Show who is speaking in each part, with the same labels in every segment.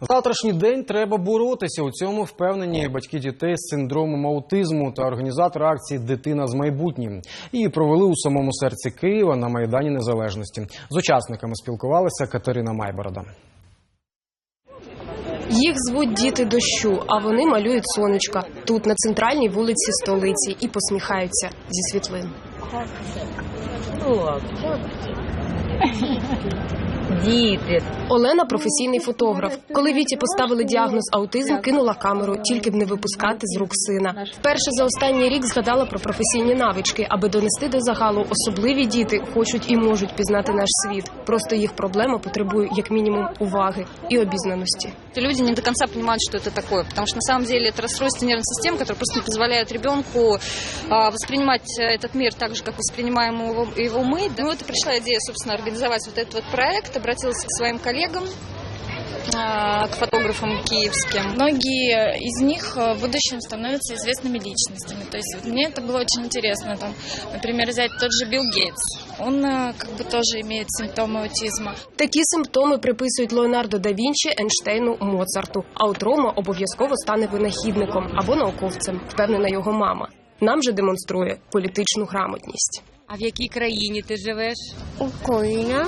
Speaker 1: Завтрашній день треба боротися. У цьому впевнені батьки дітей з синдромом аутизму та організатори акції Дитина з майбутнім. Її провели у самому серці Києва на Майдані Незалежності. З учасниками спілкувалася Катерина Майборода.
Speaker 2: Їх звуть діти дощу, а вони малюють сонечка тут, на центральній вулиці столиці, і посміхаються зі світлин.
Speaker 3: Діти.
Speaker 2: Олена професійний фотограф. Коли Віті поставили діагноз аутизм, кинула камеру, тільки б не випускати з рук сина. Вперше за останній рік згадала про професійні навички, аби донести до загалу особливі діти хочуть і можуть пізнати наш світ. Просто їх проблема потребує як мінімум уваги і обізнаності.
Speaker 4: Люди не до конца понимают, что это такое, потому что на самом деле это расстройство нервной системы, которое просто не позволяет ребенку а, воспринимать этот мир так же, как воспринимаем его, его мы. Ну, это пришла идея, собственно, организовать вот этот вот проект, обратилась к своим коллегам, а, к фотографам киевским.
Speaker 5: Многие из них э, в будущем становятся известными личностями. То есть вот мне это было очень интересно. Там, например, взять тот же Билл Гейтс. Он э, как бы тоже имеет симптомы аутизма.
Speaker 2: Такі симптоми приписують Леонардо да Вінчі, Ейнштейну, Моцарту. А от Рома обов'язково стане винахідником або науковцем, впевнена його мама. Нам же демонструє політичну грамотність.
Speaker 3: А в якій країні ти живеш?
Speaker 6: Україна,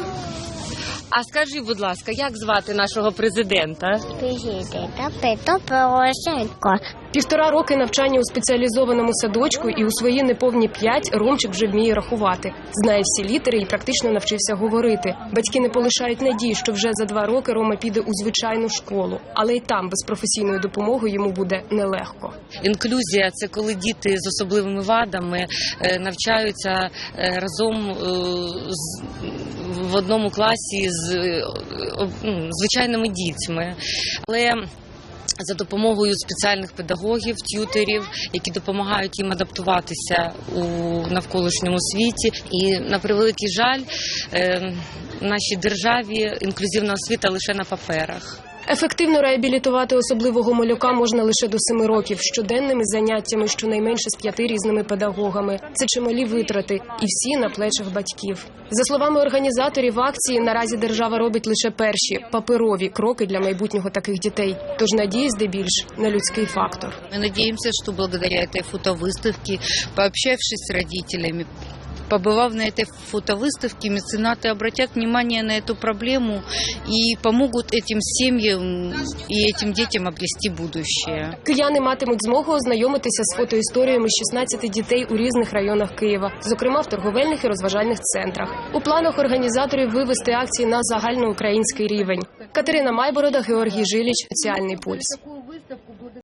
Speaker 3: А скажи, будь ласка, як звати нашого президента?
Speaker 6: президента Петро Порошенко.
Speaker 2: Півтора роки навчання у спеціалізованому садочку, і у свої неповні п'ять Ромчик вже вміє рахувати, знає всі літери і практично навчився говорити. Батьки не полишають надії, що вже за два роки Рома піде у звичайну школу, але й там без професійної допомоги йому буде нелегко.
Speaker 3: Інклюзія це коли діти з особливими вадами е, навчаються е, разом е, з- в одному класі з е, об- ну, звичайними дітьми. Але за допомогою спеціальних педагогів, т'ютерів, які допомагають їм адаптуватися у навколишньому світі. І на превеликий жаль, е, в нашій державі інклюзивна освіта лише на паперах.
Speaker 2: Ефективно реабілітувати особливого малюка можна лише до семи років щоденними заняттями, щонайменше з п'яти різними педагогами. Це чималі витрати, і всі на плечах батьків. За словами організаторів акції, наразі держава робить лише перші паперові кроки для майбутнього таких дітей. Тож надії здебільш на людський фактор.
Speaker 7: Мы надеемся, что благодаря этой фотовыставке, пообщавшись с родителями, побывав на этой фотовыставке, меценаты обратят внимание на эту проблему и помогут этим семьям и этим детям обрести будущее.
Speaker 2: Кияни матимуть змогу ознайомитися з фотоісторіями 16 дітей у різних районах Києва, зокрема в торговельних і розважальних центрах. У планах організаторів вивести акції на загальноукраїнський рівень. Катерина Майборода, Георгій Жиліч, соціальний пульс.